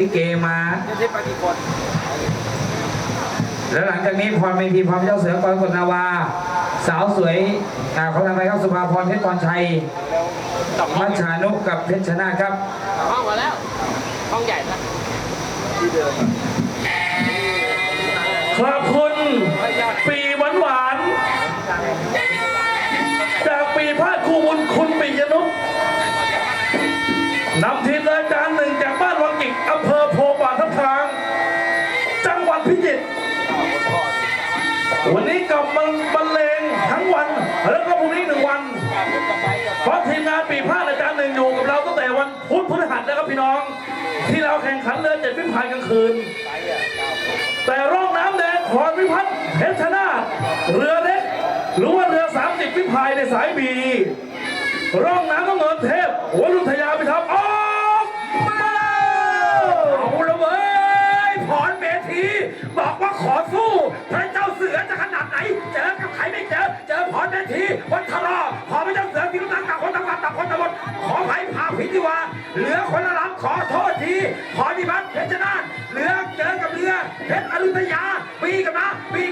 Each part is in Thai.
ลิเกมาไม่ใช่ปฏิกรแล้วหลังจากนี้พรเมธีพรเจ้าเสือกรกฎนาวา สาวสวยอ่าขอทำไปครับสุภาพรเพชรพรชัยสองห้มัองชชานุกกับเพชรชนะครับห้องมาแล้วห้องใหญ่นะที่เดิมขอบคุณปีหวานหวานๆจากปีพาดคูบุญคุณปิยนุษย์นำทีมราย บมาบรรเลงทั้งวัน แล้วก็พรุ่งนี้หนึ่งวัน เพราะทีมงานปีพาดรายการย์หนึ่งอยู่กับเราตั้งแต่วันพุธพฤหัสนะครับพี่น้อง ที่เราแข่งขันเรือเจ็ดพิพายกลางคืน แต่ร่องน้ำแดงขอนวิพัฒน์เพชรชนาเรือเล็กหรือว่าเรือ 30 วิพายในสายบีร่องน้ำต้องเงินเทพหัวลุทยาไปทำออกมาเอาละเว้ยพรเมธีบอกว่าขอสู้พระ เสือจะขนาดไหน เจอกับใครไม่เจอ เจอพรแม่ทีวันทะเลาะพอไม่เจ้าเสือที่รู้ต่างต่างคนต่างวันต่างคนต่างคนขอไผ่พาพิธีวาเหลือคนละลำขอโทษทีขอนิบัติเพชรนาทเรือเจอกับเรือเพชรอรุธยาปีกับนะปี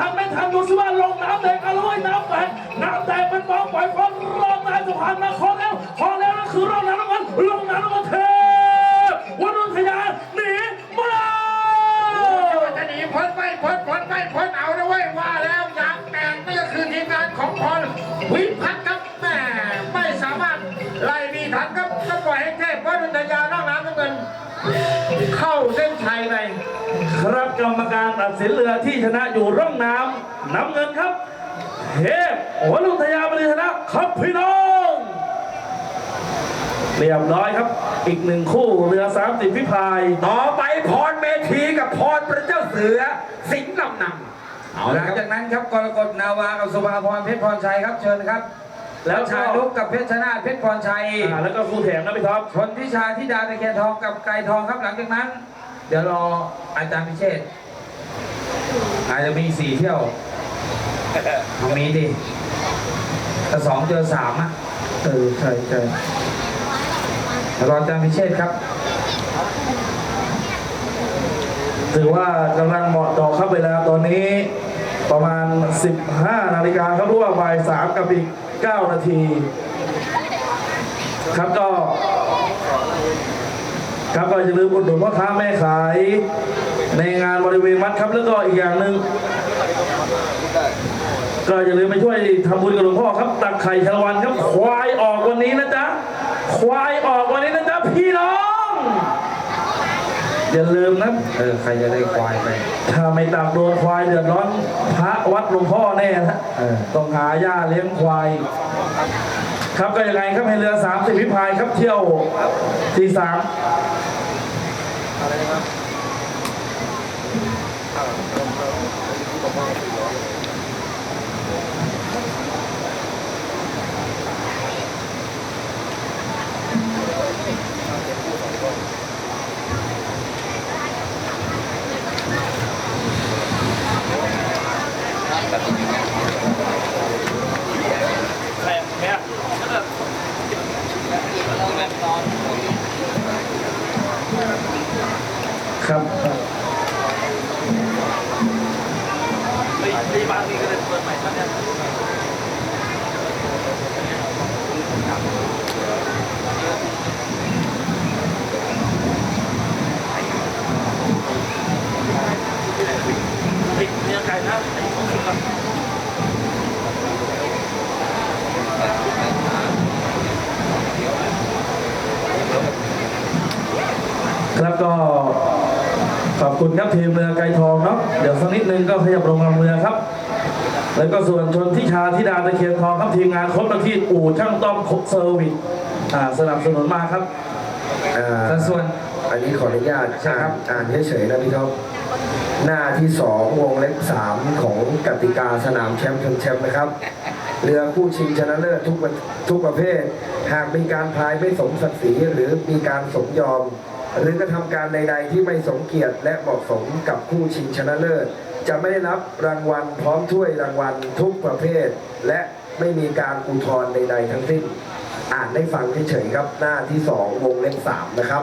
ทันทันไม่ทันดูสิว่าลงน้ำแดงอร่อยน้ำแตกน้ำแตกมันมองปล่อยความรอบนายสุพรรณนครแล้วคอแล้วนั่นคือร้องน้ำน้ำมันลงน้ำน้ำมันเท ครับกรรมการตัดสินเรือที่ชนะอยู่ร่องน้ำน้ำเงินครับเทพวันนุทยาบริชนะครับพี่น้องเรียบร้อยครับ อีกหนึ่งคู่เรือสามสิบพิพาย ต่อไปพรเมธีกับพรพระเจ้าเสือ สิงห์ลำนำเอาหละลังครับ จากนั้นครับกรกฎนาวากับสุภาพรเพชรพรชัยครับเชิญครับแล้วชาลุกกับเพชรชนาทเพชรพรชัยอ่าแล้วก็คู่แถมนะพี่ท็อปชนทิชาทิดาตะเคียนทองกับไก่ทองครับหลังจากนั้น เดี๋ยวรออาจารย์พิเชษฐ์อาจจะมีสี่เที่ยวเอามีดิถ้าสองเจอสามอะเออใช่ใช่รออาจารย์พิเชษฐ์ครับ ถือว่ากำลังเหมาะเจอเข้าไปแล้วตอนนี้ประมาณ 15 นาฬิกาครับรู้ว่าบ่าย3กับอีก 9 นาที ครับก็ ครับก็อย่าลืมอุดหนุนพ่อค้าแม่ขาย ในงานบริเวณวัดครับแล้วก็อีกอย่างหนึ่งก็อย่าลืมไปช่วยทำบุญกับหลวงพ่อครับตักไข่ชาละวันครับ ควายออกวันนี้นะจ๊ะควายออกวันนี้นะจ๊ะพี่น้อง อย่าลืมนะเออใครจะได้ควายไปถ้าไม่ตักโดนควายเดือดร้อน พระวัดหลวงพ่อแน่นะเออต้องหาหญ้าเลี้ยงควาย ครับก็ยังไงครับให้เรือสามสิบพิพายครับเที่ยวที่สามครับ ครับก็ขอบคุณครับทีมเรือไกรทองเนาะเดี๋ยวสักนิดนึงก็ขยับลงลำเรือครับ แล้วก็ส่วนชนทิชาธิดาตะเคียนทองครับทีมงานคด ประทีปอู่ช่างต้อมคกเซอร์วิสอ่าสนับสนุนมาครับอ่าแต่ส่วน อันนี้ขออนุญาตใช่ครับอ่านเฉยๆนะพี่ท็อปหน้าที่สองวงเล็บสามของกติกาสนามแชมป์ชนแชมป์นะครับ เรือคู่ชิงชนะเลิศทุกประทุกประเภท หากมีการพายไม่สมศักดิ์ศรีหรือมีการสมยอม หรือกระทำการใด ๆ ที่ไม่สมเกียรติและเหมาะสมกับคู่ชิงชนะเลิศ จะไม่ได้รับรางวัลพร้อมถ้วยรางวัลทุกประเภท และ ไม่มีการอุทธรณ์ใดๆทั้งสิ้น อ่านได้ฟังเฉยๆครับหน้าที่2วงเล็บ3นะครับ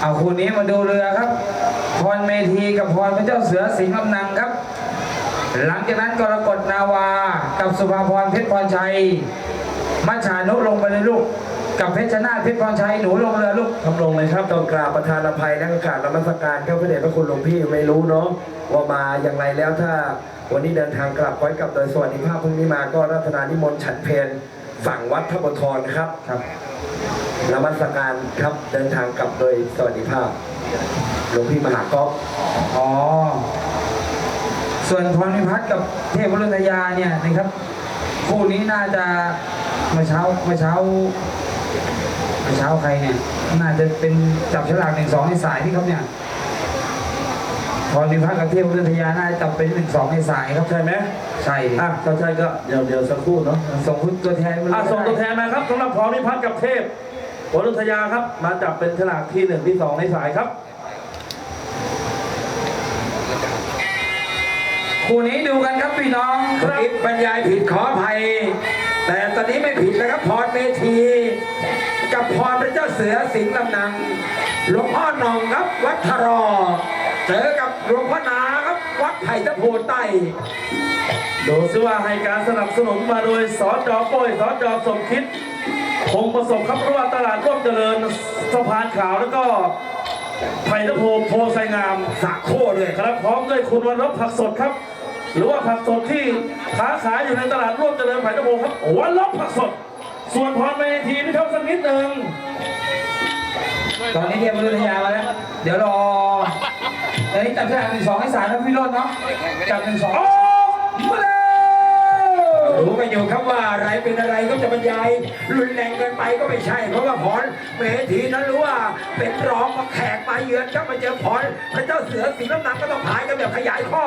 เอาคู่นี้มาดูเรือครับ พรเมธีกับพรพระเจ้าเสือสิงห์ลำนังครับ หลังจากนั้นกรกฎนาวา กับสุภาพรเพชรพรชัย มัชชานุลงไปเลยลูกกับเพชรชนาธิ์เพชรพรชัยหนูลงเรือลูกทำลงเลยครับต้องกราบประธานอภัยและกราบนมัสการครับพระเดชพระคุณหลวงพี่ไม่รู้เนาะว่ามาอย่างไรแล้วถ้า วันนี้เดินทางกลับขอให้กลับโดยสวัสดิภาพพรุ่งนี้มาก็รัตนานิมนต์ฉันเพลฝั่งวัดพระบทรนะครับครับนมัสการครับเดินทางกลับโดยสวัสดิภาพหลวงพี่มหากอฟอ๋อ ส่วนพรพิพัฒน์กับเทพวรุณยาเนี่ยนะครับ คู่นี้น่าจะเมื่อเช้าเมื่อเช้าเมื่อเช้าใครเนี่ย น่าจะเป็นจับฉลากหนึ่งสองในสายที่ครับเนี่ย พรพิพัฒน์กับเทพวรุณยาน่าจะจับเป็นหนึ่งสองในสายครับใช่ไหมใช่อะถ้าใช่ก็เดี๋ยวเดี๋ยวสักครู่เนาะส่งคุณตัวแทนมาเลยอะส่งตัวแทนมาครับสำหรับพรพิพัฒน์กับเทพวรุทยาครับ มาจับเป็นฉลากที่หนึ่งที่สองในสายครับคู่นี้ดูกันครับพี่น้องครับเมื่อกี้บรรยายผิดขออภัย แต่ตอนนี้ไม่ผิดแล้วครับพรเมธีกับพรพระเจ้าเสือสิงห์ลำนังหลวงพ่อหนองครับวัดทรอ เจอกับหลวงพ่อนาครับ วัดไผ่ตะโพไต้ดูซิว่าให้การสนับสนุนมาโดยสอจโป้ยสอจสมคิด คงประสบครับเพราะว่าตลาดร่วมเจริญสะพานขาวแล้วก็ไผ่ตะโพโพไซงามสาโคด้วยครับพร้อมด้วยคุณวันรบผักสดครับ หรือว่าผักสดที่ค้าขายอยู่ในตลาดร่วมเจริญไผ่ตะโพครับวันรบผักสด ส่วนพรเมทีพี่ท็อปสักนิดหนึ่งตอนนี้เรียนมรุทยามาแล้ว เดี๋ยวรอ เอ้ยจับฉลากหนึ่งสองให้สายนะพี่โรจน์เนาะจับหนึ่งสอง รู้กันอยู่ครับว่าอะไรเป็นอะไรก็จะบรรยายรุนแรงเกินไปก็ไม่ใช่ เพราะว่าพรเมธีนั้นรู้ว่าเป็นรองมาแขกมาเยือนครับมาเจอพรพระเจ้าเสือสีน้ำหนักก็ต้องพายกันแบบขยายข้อ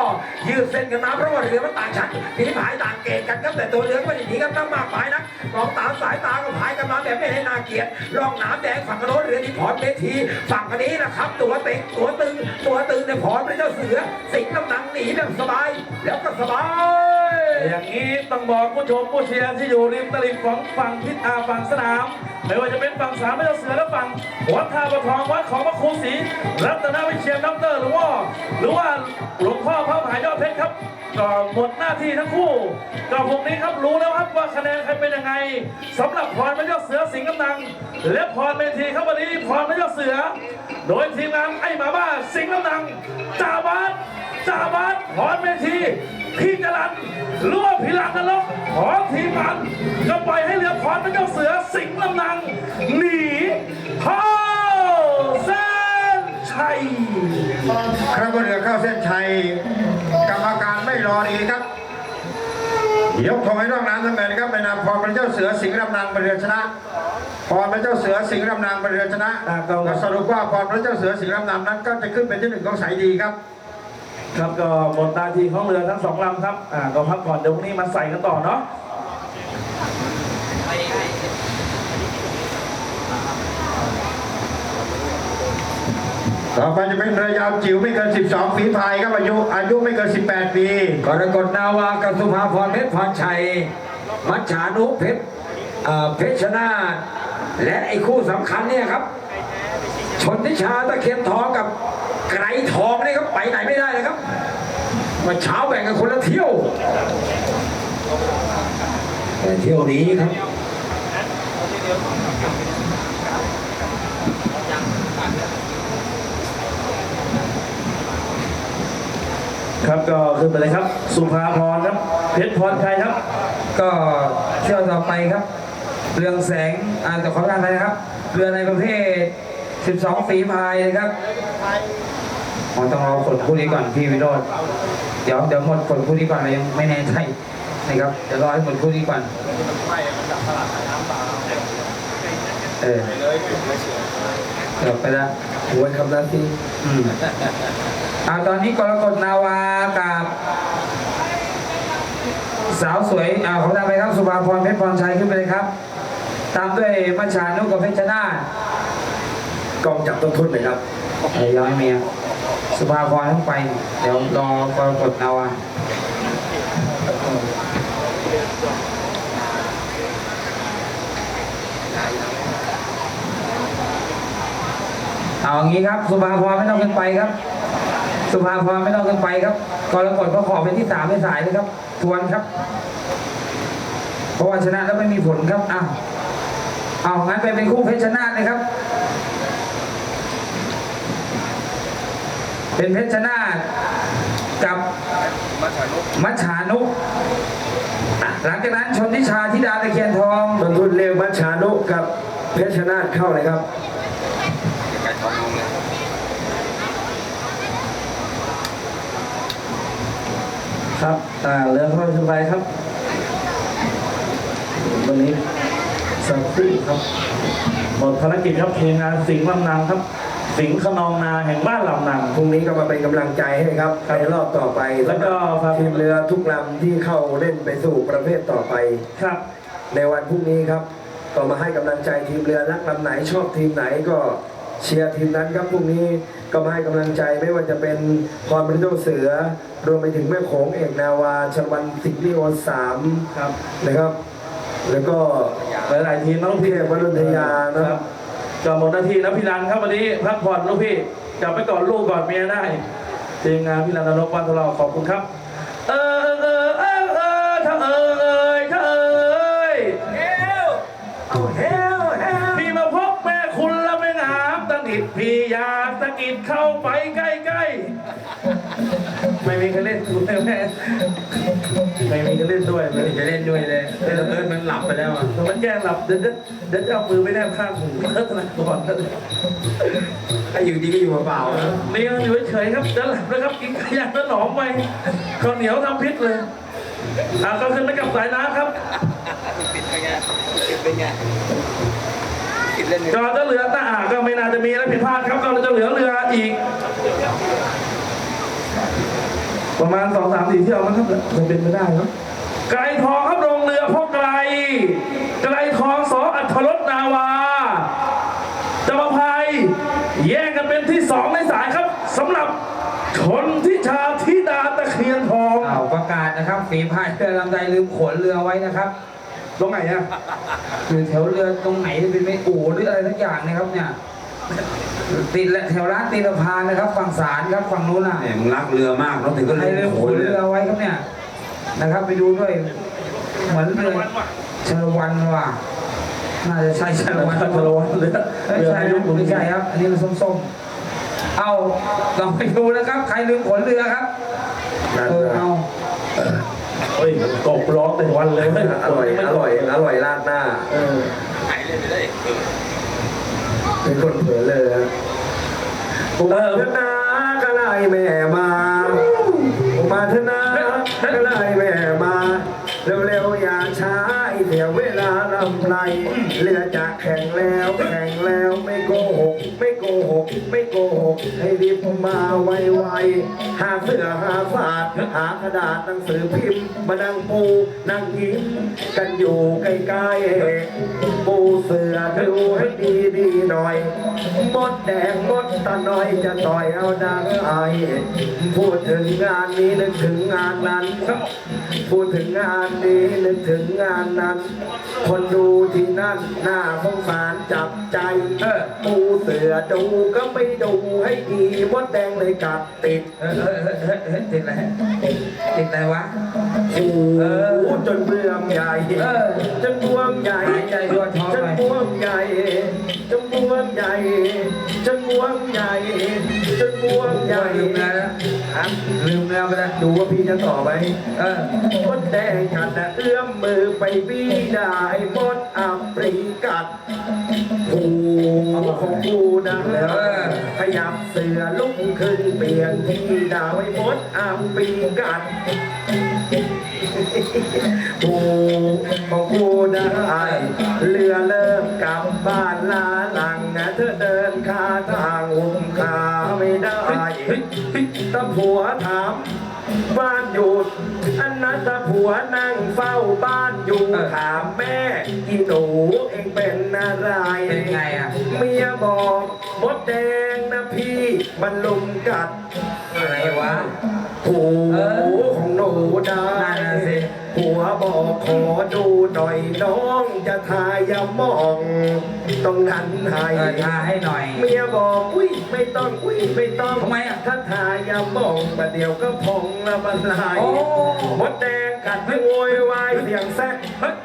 ยืดเส้นกันมาเพราะว่าเรือมันต่างชั้นหนีพายต่างเกณฑ์กันครับแต่ตัวเรือก็ไม่ได้หนีกันตั้งมากมายนะมองตามสายตาก็พายกันมาแบบไม่ให้น่าเกลียดร่องน้ำแดงฝั่งกระโน้นเรือที่พรเมธีฝั่งนนี้นะครับ ตัวเต็งตัวตึงตัวตึงในพรพระเจ้าเสือสิงน้ำหนักหนีแบบสบายแล้วก็สบาย อย่างนี้ต้องบอกผู้ชมผู้เชียร์ที่อยู่ริมตลิ่งของฝั่งทิศอาฝั่งสนามไม่ว่าจะเป็นฝั่งสามพระเจ้าเสือและฝั่งวัดท่าประทองวัดของพระครูศรีรัตนวิเชียรด็อกเตอร์หรือว่าหรือว่าหลวงพ่อพระมหายอดเพชรครับก็หมดหน้าที่ทั้งคู่ก็พวกนี้ครับรู้แล้วครับว่าคะแนนใครเป็นยังไงสำหรับพรพระเจ้าเสือสิงห์กำนัง และพรเมธีครับวันนี้พรพระเจ้าเสือ โดยทีมงานไอ้หมาบ้าสิงห์กำนังจ่าบา สจ่าบาสพรเมธีพี่จรันหรือว่าพิลังนรกขอทีมงานก็ปล่อยให้เรือพรเป็นเจ้าเสือสิงห์ลำนัง หนีเข้าเส้นชัยครับเรือเข้าเส้นชัย กรรมการไม่รอดีครับยกธงให้ร่องน้ำทั้งแมนครับในนามพรพระเจ้าเสือสิงห์ลำนางเป็นเรือชนะพรพระเจ้าเสือสิงห์ลำนางเป็นเรือชนะอ่าก็ก็สรุปว่าพรพระเจ้าเสือสิงห์ลำนางนั้นก็จะขึ้นเป็นที่หนึ่งของสายดีครับ ครับก็หมดหนาทีของเรือทั้งสองลำครับอ่าก็พักผ่อนเดี๋ยวพรุ่งนี้มาใส่กันต่อเนาะต่อไปจะเป็นเรือยาวจิ๋วไม่เกิน 12 ฝีพายครับอายุอายุไม่เกิน 18 ปีกรกฎนาวากสุภาพรเพชรพรชัย มัจฉานุเพชรเพชรชนาและไอ้คู่สำคัญเนี่ยครับ ชนทิชาตะเคียนทองกับ ไกรทองนี่ครับไปไหนไม่ได้เลยครับมาเช้าแบ่งกันคนละเที่ยวแต่เที่ยวนี้ครับครับก็ขึ้นไปเลยครับ สุภาพรครับ เพชรพรชัยครับ ก็เที่ยวต่อไปครับ เรืองแสงอ่านแต่ขอการอะไรนะครับ เรือในประเภท 12ฝีพายนะครับอ๋อต้องรอผลคู่นี้ก่อนพี่วิโรจน์เดี๋ยวเดี๋ยวหมดผลคู่นี้ก่อนเรายังไม่แน่ใจนะครับเดี๋ยวรอให้หมดคู่นี้ก่อนเออเกือบไปล้วหัวคำนาทีอืมอ่าตอนนี้กรกฎนาวากับสาวสวยอ่าขอทำไปครับ สุภาพรเพชรพรชัยขึ้นไปเลยครับ ตามด้วยมัชชานุกับเพชรนา ถกองจับต้นทุนเลยครับเดี๋ยวย้อยเมียสุภาพรต้องไป เดี๋ยวรอกรกฎเอาอะเอาอย่างนี้ครับ สุภาพรไม่ต้องขึ้นไปครับ สุภาพรไม่ต้องขึ้นไปครับกรกฎก็ขอเป็นที่สามในสายเลยครับทวนครับ เพราะว่าชนะแล้วไม่มีผลครับอ้าวเอางั้นไปเป็นคู่เพชรชนะเลยครับ เป็นเพชรชนาธกับมัชชานุหลังจากนั้นชนทิชาธิดาตะเคียนทองตนทุนเร็วมัชชานุกับเพชรชนาทเข้าเลยครับครับอ่าเรือเข้าขึ้นไปครับ วันนี้สักครู่ครับหมดภารกิจครับทีมงานสิงห์ลำนางครับ สิงห์ขนองนาแห่งบ้านลำนางพรุ่งนี้ก็มาเป็นกำลังใจให้ครับในรอบต่อไปแล้วก็ครับ ทีมเรือทุกลำที่เข้าเล่นไปสู่ประเภทต่อไป ครับ ในวันพรุ่งนี้ครับก็มาให้กำลังใจทีมเรือรักลำไหนชอบทีมไหนก็เชียร์ทีมนั้นครับพรุ่งนี้ก็มาให้กำลังใจไม่ว่าจะเป็นพรบริโดเสือ รวมไปถึงแม่โขงเอกนาวาชวันสิงห์ลิโอสามครับ นะครับ แล้วก็หลายๆทีมนะลูกพี่เทพวรุณทยานะครับ ก็หมดหน้าที่แล้วพี่รันครับวันนี้พักผ่อนลูกพี่กลับไปก่อนลูกก่อนเมียได้ทีมงานพี่รันนรกวันทเราขอบคุณครับ เออเออเออเออถ้าเออเออถ้าเออเฮลเฮลพี่มาพบแม่คุณแล้วไม่งามตันิดพี่อยากตะกิดเข้าไปใกล้ ไม่มีใครเล่นคุณแม่ไม่มีใครเล่นด้วยเลยจะเล่นด้วยเลยเล่นแล้วมันหลับไปแล้วอะมันแกล้งหลับเดี๋ยวจะเดี๋ยวจะเอามือไปแนบข้างหูเลิกนะก่อนถ้าอยู่ดีก็อยู่เปล่าเลี้ยงอยู่เฉยๆครับจะหลับนะครับกินขยะแล้วหนอมไปข้าวเหนียวทำพิษเลยอ่าก็ขึ้นไปกับสายน้ำครับปิดเป็นไงปิดเป็นไงปิดเล่นก็จะเหลือตาอ่าก็ไม่น่าจะมีอะไรผิดพลาดครับก็จะเหลือเรืออีก ประมาณสองสามสี่เที่ยวมั้งครับจะเป็นไปได้ครับ ไกลทองครับลงเรือพ่อไกล ไกลทองสออัธรสนาวาจำปาภัย แย่งกันเป็นที่สองในสายครับสำหรับชนทิชาธิดาตะเคียนทองอ้าวประกาศนะครับฝีพายเรือลำใดลืมขนเรือไว้นะครับตรงไหนอะคือแถวเรือตรงไหนจะเป็นไม่อู่หรืออะไรทักอย่างนะครับเนี่ย ติดและแถวร้านตีนพานนะครับ ฝั่งศาลครับฝั่งนู้นน่ะแหมมึงรักเรือมากเนาะถึงก็ใครเรือลืมโขขนนเลยเรือไว้ครับเนี่ยนะครับ ไปดูด้วย เหมือนเรือชลวันว่ะน่าจะใช่ชลวันชลวันเรือไม่เรือใช่ในยุคไม่ใช่ครับ อันนี้มันส้มๆเอาลองไปดูนะครับ ใครลืมขนเรือครับนั่นเออนะเอาเฮ้ยกบร้องแต่วันเลยอร่อยอร่อยอร่อยราดหน้า เออ หายเลยไปเลยเป็นคนเผลอเลยฮะเออธนากะไลแม่มามาธนากะไล เวลาลำไรเรือจะแข่งแล้วแข่งแล้วไม่โกหก ไม่โกหก ไม่โกหก ให้รีบมาไวๆหาเสื้อหาศาสตร์หากระดาษหนังสือพิมพ์มานั่งปูนั่งยิ้มกันอยู่ใกล้ๆปูเสือดูให้ดีๆหน่อยมดแดงมดตาน้อยจะต่อยเอาดังไอพูดถึงงานนี้นึกถึงงานนั้น พูดถึงงานนี้นึกถึงงานนั้น คนดูที่นั่นหน้าสงสารจับใจเออปูเสือดูก็ไม่ดูให้ดีมดแดงเลยกัดติดเออเออเออเออเออติดอะไรติดอะไรวะหูเออจนเบื่อมใหญ่เออจนบวมใหญ่หายใจทั่วท้องจนไปบวมใหญ่จนบวมใหญ่จนบวมใหญ่ จนบวมใหญ่ลืมเนื้อแล้วฮะลืมเนื้อไปแล้วดูว่าพี่จะต่อไหมเออมดแดงกัดนะเอื้อมมือไปบี้ได้มดอับปรีกัดหูของกูนะแล้วขยับเสือลุกขึ้นเปลี่ยนที่ดาวให้มดอับปรีกัดหูขอ ตะผัวถาม บ้านอยู่อันนั้นตะผัววนั่งเฝ้าบ้านอยู่เออถามแม่อีหนูเองเป็นอะไรเป็นไงอะเมียบอกมดแดงนะพี่มันลุมกัด อะไรวะ หูเออของหนูได้นั่นน่ะสิผัวบอกขอดูหน่อยน้องจะทายามองตรงนั้นให้ เออทาให้หน่อย เมียบอกอุ้ยไม่ต้องอุ้ยไม่ต้องทำไมอะถ้าทายามองประเดี๋ยวก็พองละบันลายโอ้ มดแดงกัดยังโวยวายเสียงแซกเฮ้ย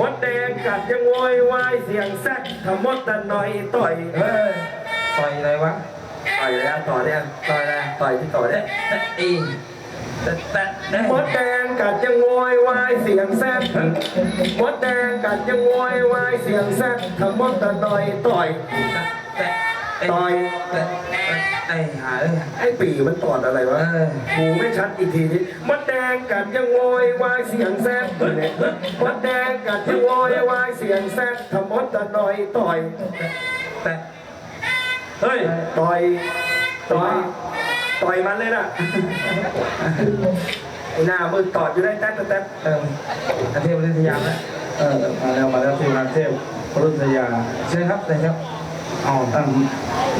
มดแดงกัดยังโวยวายเสียงแซกถ้ามดตะหน่อยต่อยเฮ้ยต่อยอะไรวะ ต่อยแล้วต่อเนี่ยต่อยอะไรต่อยที่ต่อเนี่ยแตะอีแตะแตะแตะมดแดงกัดยังโวยวายเสียงแซกมดแดงกัดยังโวยวายเสียงแซกถ้ามดตะหน่อยต่อยแตะต่อยแตะไอ้หาเอ้ยไอ้ปีมันตอดอะไรวะเออหูไม่ชัดอีกทีนี้มดแดงกัดยังโวยวายเสียงแซกมดแดงกัดยังโวยวายเสียงแซกถ้ามดตะหน่อยต่อยแตะ เฮ้ย ต่อยต่อยต่อยมันเลยนะไอ้หน้ามือตอดอยู่ได้แต๊ดแต๊ดเอออาเทพวิทยาแล้วเออมาแล้วมาแล้วทีมงานเทพปรุษยาเชิญครับเชิญครับอ๋ออะ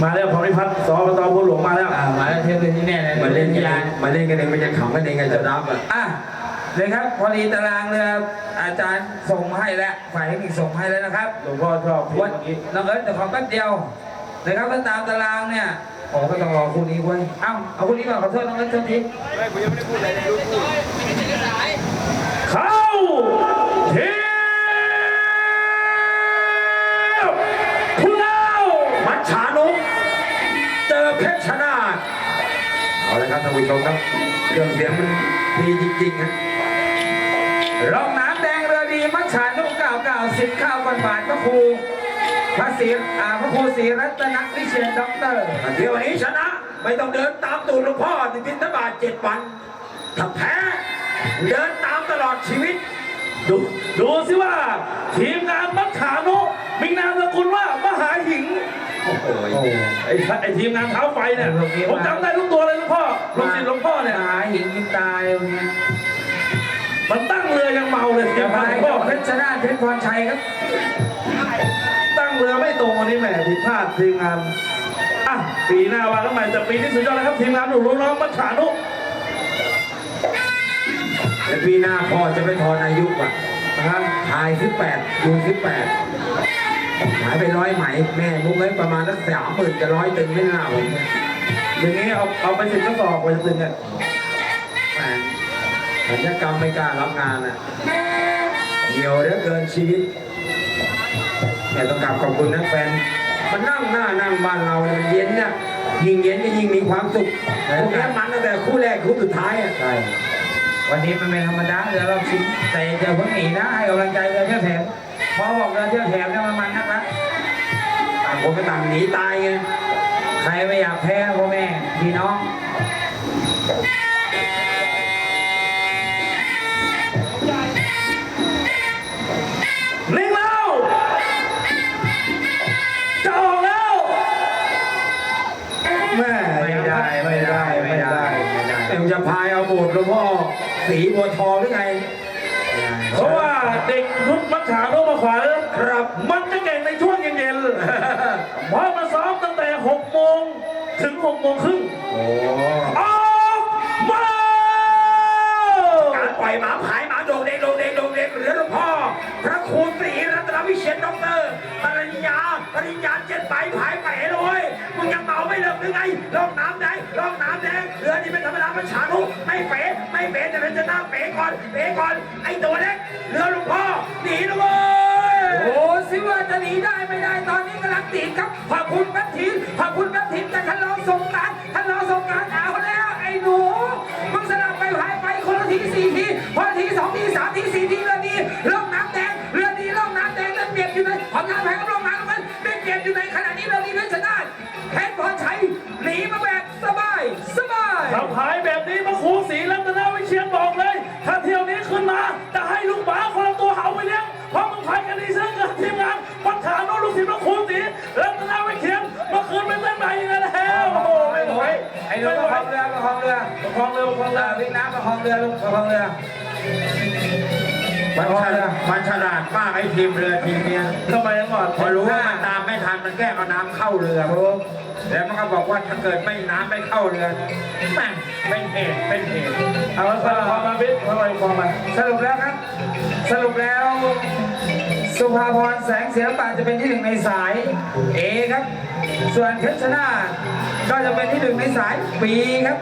มาแล้วพรพิพัฒน์สอบตบัวหลวงมาแล้วอ่ามาแล้วเทพที่แน่เลยมาเล่นวิกันทเอยางมาเล่นกันเองมันจะขำกันเองไงจะรับอะอะเลยครับพอดีตารางเรืออาจารย์ส่งมาให้แล้วฝ่ายเทคนิคส่งมาให้แล้วนะครับหลวงพ่อชอบเพลงวันเมื่อกี้น้องเอิร์ธเดี๋ยวขอแป๊บเดียว นะครับถ้าตามตารางเนี่ยโอ้ก็ต้องรอคู่นี้เว้เอ้าเอาคู่นี้ก่อนขอโทษน้องเอิร์ธโทษทีเข้าทีมคุณเล่ามัชชานุเจอเพชรชนาธเอาละครับท่านผู้ชมครับเครื่องเสียงมันดีจริงๆฮะรองน้ำแดงเรือดีมัชชานุเก่าเก่าสิบข้าวกันบาทพระครู พระศรีอ่าพระครูศรีรัตนวิเชียนด็อกเตอร์เที่ยวนี้ชนะ ไม่ต้องเดินตามตูดหลวงพ่อติดทินทบาทเจ็ดวันถ้าแพ้ เดินตามตลอดชีวิต ดูดูสิว่า ทีมงานมัคคานุมีนามสกุลว่ามหาหิงโอ้โหไอ้ไอ้ทีมงานเท้าไฟเนี่ยผมจำได้ทุกตัวเลยหลวงพ่อลูกศิษย์หลวงพ่อเนี่ยหาหิงกินตายวันนี้มันตั้งเรือยังเมาเลยทีเดี๋ยมวงานพาหลวงยก็พ่อเพชรชนาธิ์เพชรพรชัยครับตั้ง เรือไม่ตรงวันนี้แหมผิดพลาดทีมงานอะปีหน้าว่ากันใหม่แต่ปีนี้สุดยอดเลยครับทีมงานหนูรู้น้องมัคคานุในปีหน้าพ่อจะไปทอนอายุอะนะครับหายสิบแปดดูสิบแปดหายไปร้อยไหม แม่มุกเลยประมาณสักสามหมื่นจะร้อยตึงไม่น่าผมเนี่ยอย่างนี้เอาเอาไปสิบกระสอบไปตึงเนี่ยแหมสัญญกรรมไม่กล้ารับงานอะเหี่ยวเหลือเกินชีวิต เนี่ยต้องกราบขอบคุณนะแฟนมันนั่งหน้านั่งบ้านเราเนี่ยมันเย็นเนี่ยยิ่งเย็นก็ยิ่งมีความสุขพวกนี้มันตั้งแต่คู่แรกคู่สุดท้ายอะใช่วันนี้มันเป็นธรรมดาเรือเราชิงแต่เดี๋ยวเพิ่งหนีนะให้กำลังใจเรือเที่ยวแถมพอบอกเรือเที่ยวแถมเนี่ยมันมันนักละต่างคนก็ต่างหนีตายไงใครไม่อยากแพ้พ่อแม่พี่น้องนิ่ง สีบัวทองหรือไง เพราะว่าเด็กรุ่นมัจฉาโนมาขวาครับ มันจะเก่งในช่วงเย็นๆเพราะมาซ้อมตั้งแต่6โมงถึง6โมงครึ่งโอ้ออกมาการปล่อยหมาผาย หลือหลวงพ่อ พระครูศรีรัตนวิเชียนด็อกเตอร์ปริญญาปริญญาเจ็ดใบผายไปเลยมึงยังเมาไม่เลิกหรือไงลองน้ำแดงลองน้ำแดงเรือนี่เป็นธรรมดามันฉานุไม่เป๋ไม่เป๋แต่เราจะหน้าเป๋ก่อนเป๋ก่อนไอ้ตัวเล็กเรือหลวงพ่อหนีนะเว้ยโอ้สิว่าจะหนีได้ไม่ได้ตอนนี้กำลังติดครับขอบคุณแป๊บทีขอบคุณแป๊บทีแต่ท่านรองสงการท่านรองสงการเอาแล้วไอ้หนูมึงสลับ คนละทีสี่ทีคนละทีสองทีสามทีสี่ทีเรือดีล่องน้ำแดงเรือดีล่องน้ำแดงเริ่มเบียดอยู่ในของงานแพงกับล่องน้ำ อ้หนูประคองเรือประคองเรือประคองเร็วประคองเอเร็อววิ่งน้ำประคองเรือลูกประคองเรือมันฉลาดมันฉลาดมากไอ้ทีมเรือทีมเนี้ยทำไมก่อนพอรู้ว่ามันตามไม่ทันมันแกล้งเอาน้ำเข้าเรือแล้วมันก็บอกว่าถ้าเกิดไม่น้ำไม่เข้าเรือนะแม่งเป็นเหตุเป็นเหตุเอาละครับพอมาพิษทำไมพอมาสรุปแล้วครับ สรุปแล้ว สุภาพรแสงศิลปะจะเป็นที่หนึ่งในสาย A ครับ ส่วนเพชรชนาธิ์ก็จะเป็นที่หนึ่งในสาย B ครับ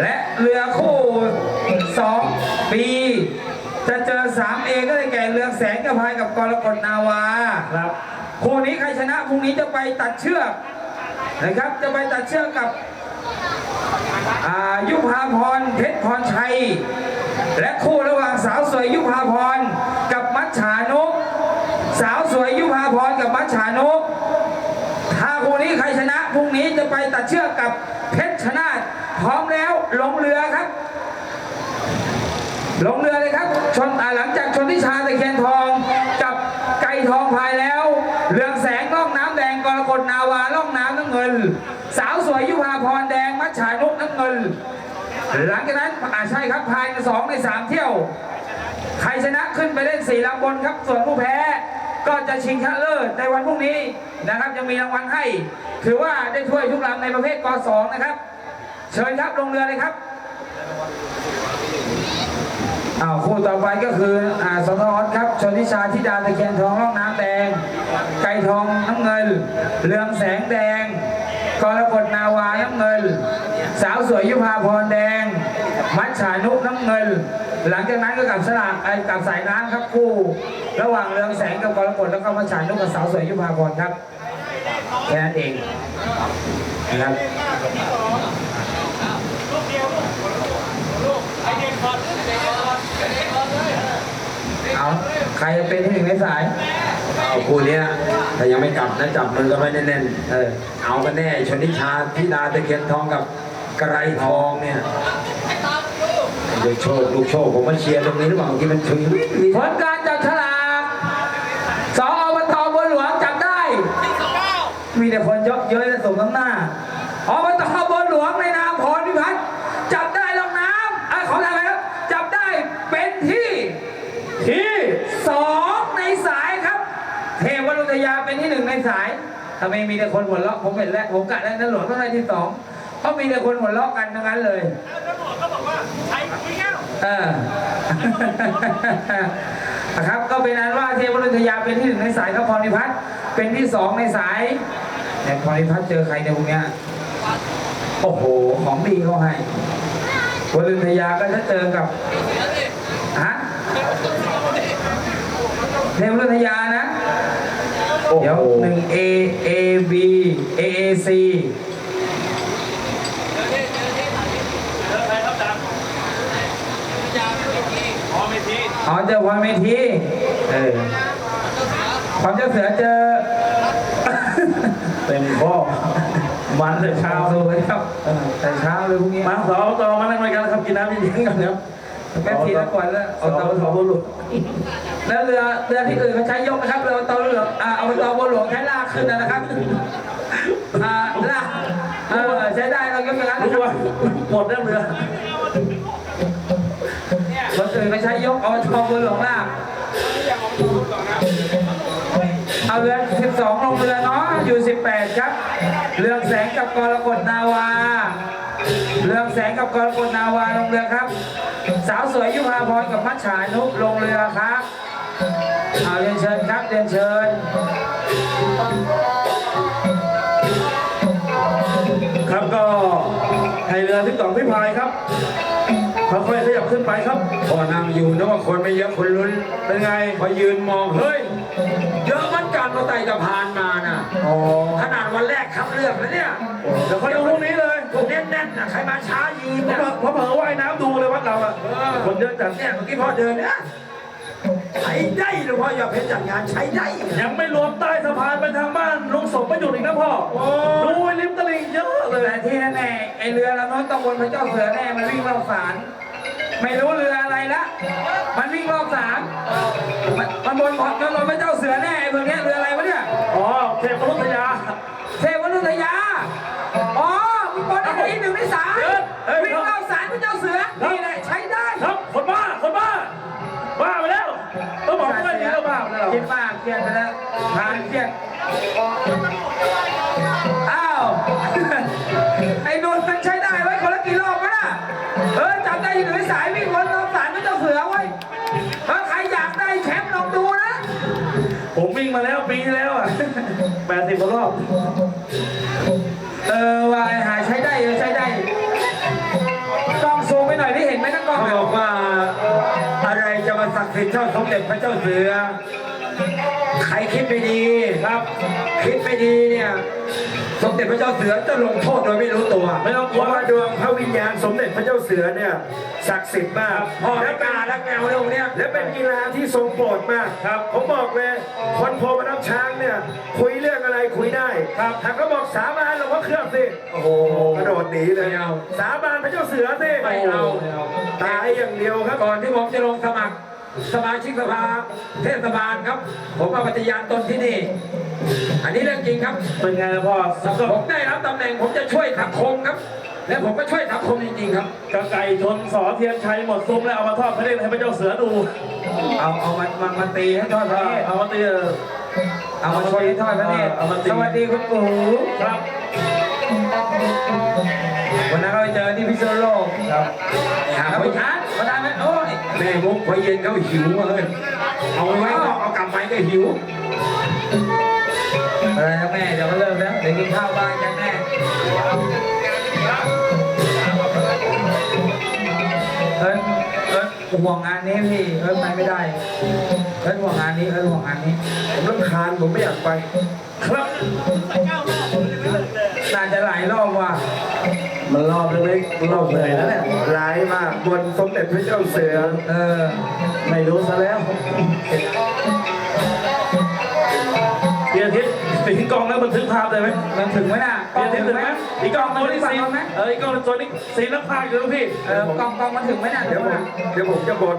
และเรือคู่2 B จะเจอ 3A ก็ได้แก่เรืองแสงกระพายกับกรกฎนาวาครับคู่นี้ใครชนะพรุ่งนี้จะไปตัดเชือกนะครับจะไปตัดเชือกกับอ่ายุพาพรเพชรพรชัย และคู่ระหว่างสาวสวยยุพาพรกับมัจฉานุกสาวสวยยุพาพร กับมัจฉานุกถ้าคู่นี้ใครชนะพรุ่งนี้จะไปตัดเชือกกับเพชรชนาธพร้อมแล้วลงเรือครับ ลงเรือเลยครับ ชนหลังจากชนทิชาตะเคียนทองกับไก่ทองพายแล้ว เรืองแสงล่องน้ำแดงกรกฎนาวาล่องน้ำน้ำเงิน สาวสวยยุพาพรแดง มัจฉานุกน้ำเงิน หลังจากนั้นอาใช่ครับภายในสองในสามเที่ยว ใครชนะขึ้นไปเล่นสี่ลำบนครับ ส่วนผู้แพ้ ก็จะชิงชนะเลิศในวันพรุ่งนี้นะครับยังมีรางวัลให้ ถือว่าได้ถ้วยทุกลำในประเภทกสองนะครับ เชิญครับลงเรือเลยครับอ้าวคู่ต่อไปก็คืออ่าสทออสครับชนทิชาธิดาตะเคียนทองร่องน้ำแดง ไก่ทองน้ำเงินเรืองแสงแดงกรกฎนาวาน้ำเงิน สาวสวยยุพาพรแดง มัจฉายนุน้ำเงิน หลังจากนั้นก็กลับสลากไอ้กลับสายน้ำครับคู่ ระหว่างเรืองแสงกับกรกฎแล้วก็มัจฉายนุกับสาวสวยยุพาพรครับแค่นั้นเองนะครับเอาใครจะเป็นที่หนึ่งในสาย เอาคู่เนี้ยถ้ายังไม่กลับนะจับมือกันไว้แน่นๆเออเอากันแน่ชนทิชาธิดาตะเคียนทองกับกระไรทองเนี่ย ลูกโชคลูกโชคผมมาเชียร์ตรงนี้หรือเปล่าเมื่อกี้มันถึงผลการจับฉลากสองอบตบัวหลวงจับได้ มีแต่คนยอะเย้ยและสมน้ำหน้าอบตบัวหลวงในนามพรพิพัฒน์จับได้ลงน้ำอะขออะไรครับจับได้เป็นที่ที่สองในสายครับเทวรุตยาเป็นที่หนึ่งในสายทำไมมีแต่คนหัวเราะผมเห็นแล้วผมกะแล้นั่นหลวงต้องได้ที่สองเพราะมีแต่คนหัวเราะกันทั้งนั้นเลย เออนะครับก็เป็นอันว่าเทพรุทยาเป็นที่หนึ่งในสายครับพรนิพัฒน์เป็นที่สองในสายแต่พรนิพัฒน์เจอใครในพวกเนี้ยโอ้โหของดีเขาให้วรุณทยาก็จะเจอกับฮะเทพรุทยานะเดี๋ยวหนึ่ง A A B A A C อ๋อ เจอพรเมธีเออความเจ้าเสือเจอเต็มข้อมันแต่เช้าสวยครับเออแต่เช้าเลยพรุ่งนี้มาสอบตอมานั่งรายการครับกินน้ำเย็นๆกันครับแม่ทีละก่อนแล้วสอบเอาตเตาอบุรุษแล้วเรือเรือที่อื่นเขาใช้ยกนะครับเรือเตาเรืออ่าเอาเตาบัวหลวงใช้ลากขึ้นนะครับอ่าลากเออใช้ได้เรายกอย่างนั้นรู้นะครับว่าหมดแล้วเรือ รถอื่นเขาใช้ยกเอาเตบัวหลงลากเอาเรือ 12 ลงเรือเนาะอยู่ 18 ครับ เรืองแสงกับกรกฎนาวา เรืองแสงกับกรกฎนาวาลงเรือครับ สาวสวยยุพาพรกับมัจฉานุลงเรือครับเอาเรียนเชิญครับเรียนเชิญ ครับก็ให้เรือที่สองพี่พายครับ ค่อยๆขยับขึ้นไปครับพอนั่งอยู่นึกว่าคนไม่เยอะคนลุ้นเป็นไงพอยืนมองเฮ้ยเยอะเหมันกันมาไต่สะพานมาน่ะอ๋อขนาดวันแรกคัดเลือกนะเนี่ยเดี๋ยวเขาดูพรุ่งนี้เลยพวกแน่นๆนะใครมาช้ายืนเพนะราะเพราะเผลอว่ายน้ำดูเลยวัดเราอะคนเยอะจัดเนี่ยเมื่อกี้พอเดินเนี่ยใช้ได้หรือพ่ออย่าเพชรจัดงานใช้ได้ ยังไม่รวมใต้สะพานไปทางบ้านลุงสมประยุทธ์อีกนะพ่อดูไอ้ริมตลิ่งเยอะเลยแต่ที่แน่ๆไอเรือลำโน้นตำบลพระเจ้าเสือแน่มันวิ่งรอบศาล ไม่รู้เรืออะไรละมันวิ่งรอบศาลมันมันบนมันบนพระเจ้าเสือแน่ไอ้เมืองเนี้ยเรืออะไรวะเนี่ยอ๋อเทพรุทยาเทวนุทยาอ๋อมีบอลอันนี้หนึ่งในสามเฮ้ย แปดสิบกว่ารอบ เออวายหายใช้ได้เออใช้ได้ กล้องซูมไปหน่อยที่เห็นไหมทั้งกล้องเขาอะบอกว่าอะไรจะมาศักดิ์สิทธิ์เท่าสมเด็จพระเจ้าเสือ ใครคิดไปดีครับ คิดไปดีเนี่ย สมเด็จพระเจ้าเสือจะลงโทษโดยไม่รู้ตัวไม่ต้องกเพลัวราะว่าดวงพระวิญญาณสมเด็จพระเจ้าเสือเนี่ยศักดิ์สิทธิ์มากพ่อและไม่กเป็นล้ารักแมวเรื่องเนี้ยและเป็นกีฬาที่ทรงโปรดมากครับผมบอกเลยคนโพมานับช้างเนี่ยคุยเรื่องอะไรคุยได้ครับถ้าเขาบอกสาบานหลวงพ่อเครื่องสิโอ้โหกระโดดหนีเลยไม่เอาสาบานพระเจ้าเสือสิไม่เอาตายอย่างเดียวครับก่อนที่ผมจะลงสมัคร สมาชิกสภาเทศบาลครับ ผมมาปฏิญาณตนที่นี่ อันนี้เรื่องจริงครับเป็นไงล่ะพ่อสักก็ผมได้รับตำแหน่งผมจะช่วยสังคมครับ และผมก็ช่วยสังคมจริงๆครับ กระไก่ชนสอเทียนชัยหมดซุ้มแล้วเอามาทอดพระเนตรให้พระเจ้าเสือดู เอาเอามันมันมันตีให้ทอดพระเนตรเอามาตีเออเอามาชนให้ทอดพระเนตรเอามาตีสวัสดีคุณปู่ครับวันนั้นเราไปเจอที่พิษณุโลกครับครับคุณชา แม่มุกพอเย็นเขาหิวเลยเอาไว้ก็เอากลับไปก็หิวอะไรนะแม่เดี๋ยวก็เริ่มแล้วเดี๋ยวกินข้าวบ้านกันแม่เอิร์ธเอิร์ธห่วงงานนี้พี่เอิร์ธไปไม่ได้เอิร์ธห่วงงานนี้เอิร์ธห่วงงานนี้ผมรำคาญผมไม่อยากไป ครับน่าจะหลายรอบว่ะ มันรอบเล็กๆรอบเหนื่อยแล้วเนี่ยร้ายมากบนสมเด็จพระเจ้าเสือเออไม่รู้ซะแล้วเดี๋ยวทิศถึงกล้องแล้วบันทึกภาพได้ไหมมันถึงไหมน่ะกล้เดี๋อยงวถึทิศงถึงไหมไหมอีกกล้องตัวนี้ฝั่สีงเราไหมเอออีกกล้องตัวนี้สีนักพากย์อยู่แล้วพี่เออกล้องกล้องมันถึงไหมน่ะเดี๋ยวผมน่ะเดี๋ยวผมจะบน